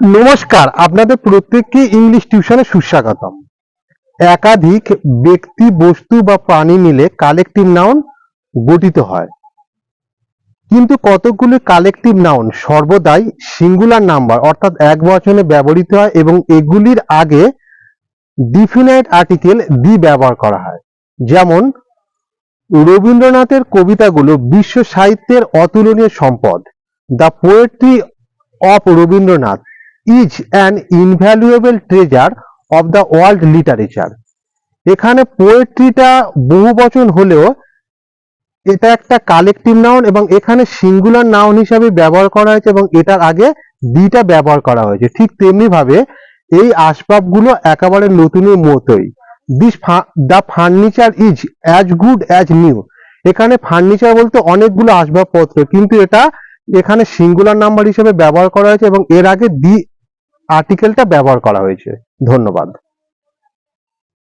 নমস্কার, আপনাদের প্রত্যেককে ইংলিশ টিউশনে সুস্বাগতম। একাধিক ব্যক্তি, বস্তু বা প্রাণী মিলে কালেকটিভ নাউন গঠিত হয়। কিন্তু কতগুলি কালেকটিভ নাউন সর্বদাই সিঙ্গুলার নাম্বার অর্থাৎ এক বচনে ব্যবহৃত হয় এবং এগুলির আগে ডিফিনাইট আর্টিকেল দি ব্যবহার করা হয়। যেমন, রবীন্দ্রনাথের কবিতাগুলো বিশ্ব সাহিত্যের অতুলনীয় সম্পদ the poetry of Rabindranath is an invaluable treasure of the world literature এখানে পোয়েট্রিটা বহু বচন হলেও এটা একটা কালেকটিভ নাউন এবং এখানে সিঙ্গুলার নাউন হিসাবে ব্যবহার করা হয়েছে এবং এটার আগে দিটা ব্যবহার করা হয়েছে। ঠিক তেমনি ভাবে এই আসবাবগুলো একেবারে নতুনের মতোই। This the furniture is as good as new এখানে ফার্নিচার বলতে অনেকগুলো আসবাবপত্র, কিন্তু এটা এখানে সিঙ্গুলার নাম্বার হিসেবে ব্যবহার করা হয়েছে এবং এর আগে দি আর্টিকেলটা ব্যবহার করা হয়েছে। ধন্যবাদ।